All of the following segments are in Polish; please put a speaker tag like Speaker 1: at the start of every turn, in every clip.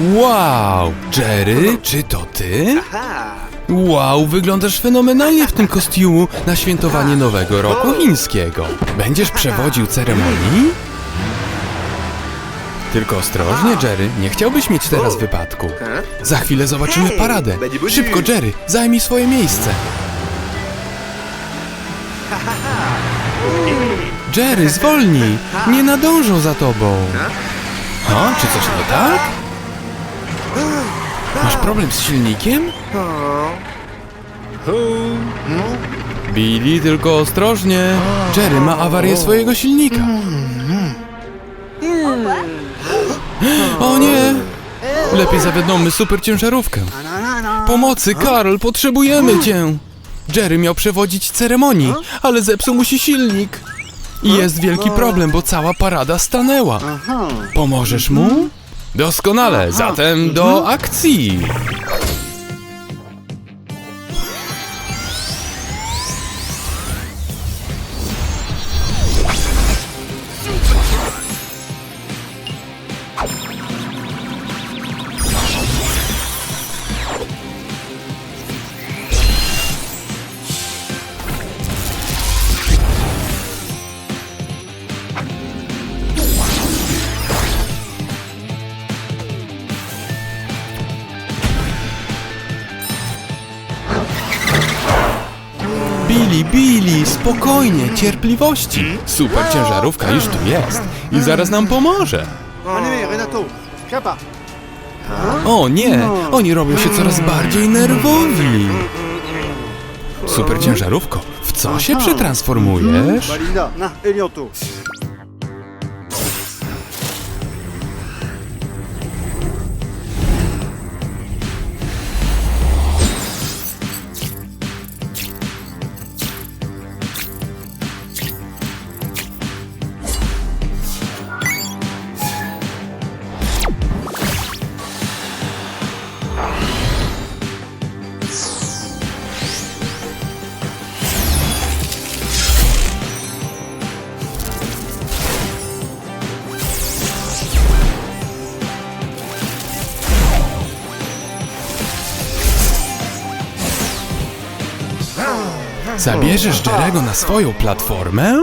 Speaker 1: Wow, Jerry, czy to ty? Wow, wyglądasz fenomenalnie w tym kostiumu na świętowanie Nowego Roku Chińskiego. Będziesz przewodził ceremonii? Tylko ostrożnie, Jerry, nie chciałbyś mieć teraz wypadku. Za chwilę zobaczymy paradę. Szybko, Jerry, zajmij swoje miejsce. Jerry, zwolnij! Nie nadążą za tobą. O, czy coś nie tak? Masz problem z silnikiem? Billy, tylko ostrożnie. Jerry ma awarię swojego silnika. O nie! Lepiej zawiadommy super ciężarówkę. Pomocy, Karl, potrzebujemy cię! Jerry miał przewodzić ceremonii, ale zepsuł mu się silnik. I jest wielki problem, bo cała parada stanęła. Pomożesz mu? Doskonale, zatem do akcji! Billy, Billy, spokojnie, cierpliwości. Super ciężarówka już tu jest i zaraz nam pomoże.
Speaker 2: Renato.
Speaker 1: O nie, oni robią się coraz bardziej nerwowi. Super ciężarówko, w co się przetransformujesz?
Speaker 2: Na, Elioto.
Speaker 1: Zabierzesz Jerego na swoją platformę?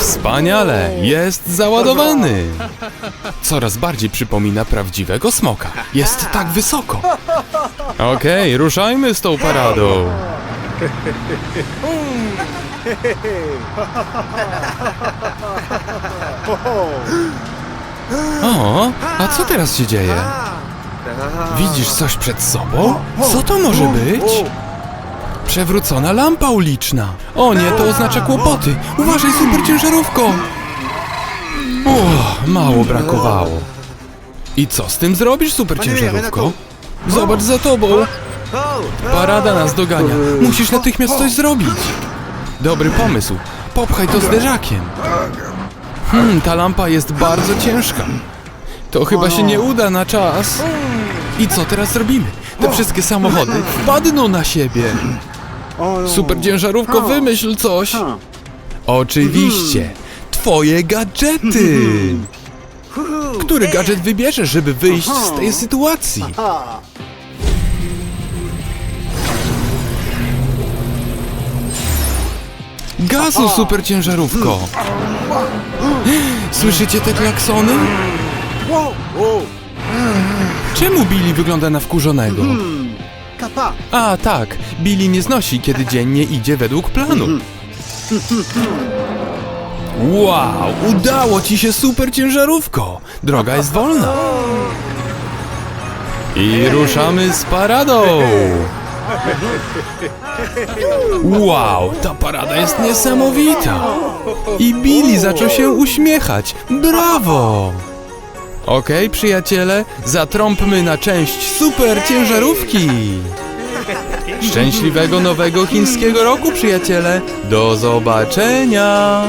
Speaker 1: Wspaniale, jest załadowany. Coraz bardziej przypomina prawdziwego smoka. Jest tak wysoko. Okej, ruszajmy z tą paradą. O, a co teraz się dzieje? Widzisz coś przed sobą? Co to może być? Przewrócona lampa uliczna. O nie, to oznacza kłopoty. Uważaj, super ciężarówko. O, mało brakowało. I co z tym zrobisz, super ciężarówko? Zobacz za tobą. Parada nas dogania. Musisz natychmiast coś zrobić. Dobry pomysł. Popchaj to zderzakiem. Hmm, ta lampa jest bardzo ciężka. To chyba się nie uda na czas. I co teraz zrobimy? Te wszystkie samochody wpadną na siebie. Super ciężarówko, wymyśl coś. Oczywiście. Twoje gadżety. Który gadżet wybierzesz, żeby wyjść z tej sytuacji? Gazu, super ciężarówko! Słyszycie te klaksony? Czemu Billy wygląda na wkurzonego? A tak, Billy nie znosi, kiedy dzień nie idzie według planu. Wow, udało ci się super ciężarówko! Droga jest wolna. I ruszamy z paradą! Wow, ta parada jest niesamowita! I Billy zaczął się uśmiechać. Brawo! Okej, przyjaciele, zatrąbmy na część super ciężarówki! Szczęśliwego nowego chińskiego roku, przyjaciele! Do zobaczenia!